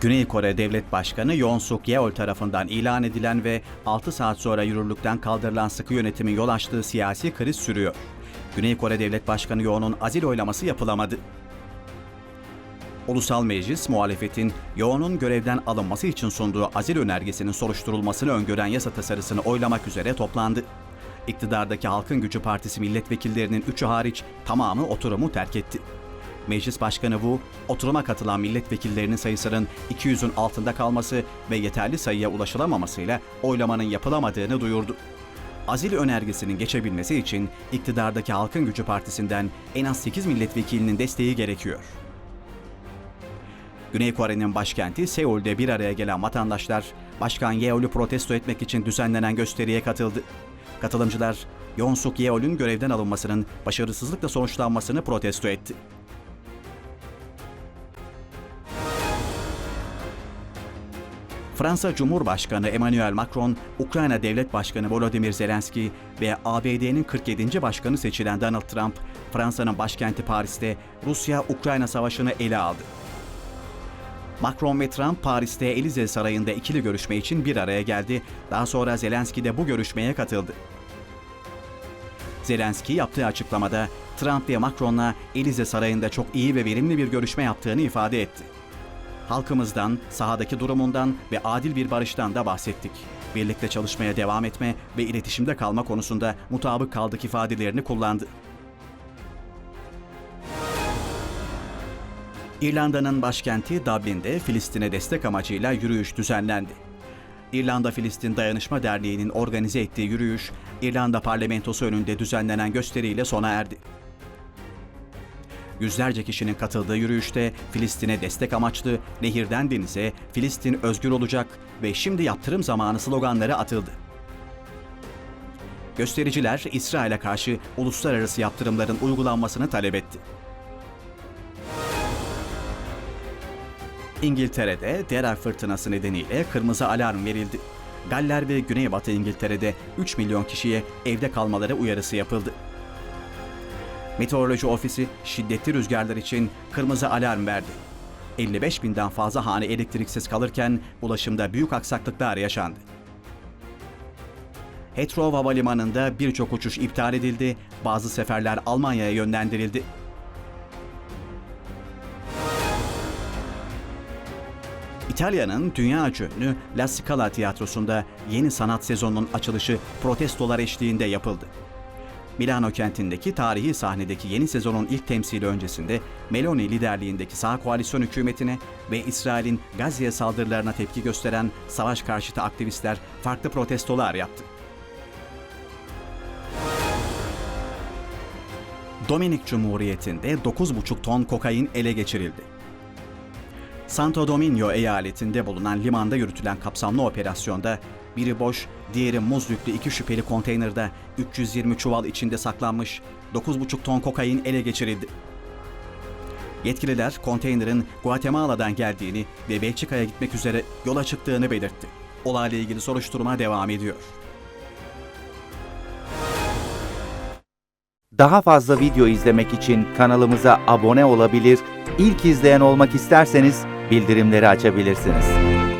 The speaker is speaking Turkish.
Güney Kore Devlet Başkanı Yoon Suk Yeol tarafından ilan edilen ve 6 saat sonra yürürlükten kaldırılan sıkı yönetimin yol açtığı siyasi kriz sürüyor. Güney Kore Devlet Başkanı Yoon'un azil oylaması yapılamadı. Ulusal Meclis, muhalefetin Yoğun'un görevden alınması için sunduğu azil önergesinin soruşturulmasını öngören yasa tasarısını oylamak üzere toplandı. İktidardaki Halkın Gücü Partisi milletvekillerinin üçü hariç tamamı oturumu terk etti. Meclis Başkanı Wu, oturuma katılan milletvekillerinin sayısının 200'ün altında kalması ve yeterli sayıya ulaşılamamasıyla oylamanın yapılamadığını duyurdu. Azil önergesinin geçebilmesi için iktidardaki Halkın Gücü Partisi'nden en az 8 milletvekilinin desteği gerekiyor. Güney Kore'nin başkenti Seul'de bir araya gelen vatandaşlar, Başkan Yeol'ü protesto etmek için düzenlenen gösteriye katıldı. Katılımcılar, Yoon Suk Yeol'ün görevden alınmasının başarısızlıkla sonuçlanmasını protesto etti. Fransa Cumhurbaşkanı Emmanuel Macron, Ukrayna Devlet Başkanı Volodymyr Zelenski ve ABD'nin 47. başkanı seçilen Donald Trump, Fransa'nın başkenti Paris'te Rusya-Ukrayna savaşını ele aldı. Macron ve Trump Paris'te Elize Sarayı'nda ikili görüşme için bir araya geldi. Daha sonra Zelenski de bu görüşmeye katıldı. Zelenski yaptığı açıklamada Trump ve Macron'la Elize Sarayı'nda çok iyi ve verimli bir görüşme yaptığını ifade etti. Halkımızdan, sahadaki durumundan ve adil bir barıştan da bahsettik. Birlikte çalışmaya devam etme ve iletişimde kalma konusunda mutabık kaldık ifadelerini kullandı. İrlanda'nın başkenti Dublin'de Filistin'e destek amacıyla yürüyüş düzenlendi. İrlanda-Filistin Dayanışma Derneği'nin organize ettiği yürüyüş, İrlanda parlamentosu önünde düzenlenen gösteriyle sona erdi. Yüzlerce kişinin katıldığı yürüyüşte Filistin'e destek amaçlı nehirden denize, Filistin özgür olacak ve şimdi yaptırım zamanı sloganları atıldı. Göstericiler İsrail'e karşı uluslararası yaptırımların uygulanmasını talep etti. İngiltere'de Dera fırtınası nedeniyle kırmızı alarm verildi. Galler ve Güneybatı İngiltere'de 3 milyon kişiye evde kalmaları uyarısı yapıldı. Meteoroloji Ofisi şiddetli rüzgarlar için kırmızı alarm verdi. 55 binden fazla hane elektriksiz kalırken ulaşımda büyük aksaklıklar yaşandı. Heathrow Havalimanı'nda birçok uçuş iptal edildi, bazı seferler Almanya'ya yönlendirildi. İtalya'nın dünya ünlü La Scala tiyatrosunda yeni sanat sezonunun açılışı protestolar eşliğinde yapıldı. Milano kentindeki tarihi sahnedeki yeni sezonun ilk temsili öncesinde Meloni liderliğindeki sağ koalisyon hükümetine ve İsrail'in Gazze'ye saldırılarına tepki gösteren savaş karşıtı aktivistler farklı protestolar yaptı. Dominik Cumhuriyeti'nde 9,5 ton kokain ele geçirildi. Santo Domingo eyaletinde bulunan limanda yürütülen kapsamlı operasyonda biri boş, diğeri muz yüklü iki şüpheli konteynerde 320 çuval içinde saklanmış 9,5 ton kokain ele geçirildi. Yetkililer konteynerin Guatemala'dan geldiğini ve Belçika'ya gitmek üzere yola çıktığını belirtti. Olayla ilgili soruşturma devam ediyor. Daha fazla video izlemek için kanalımıza abone olabilir, ilk izleyen olmak isterseniz bildirimleri açabilirsiniz.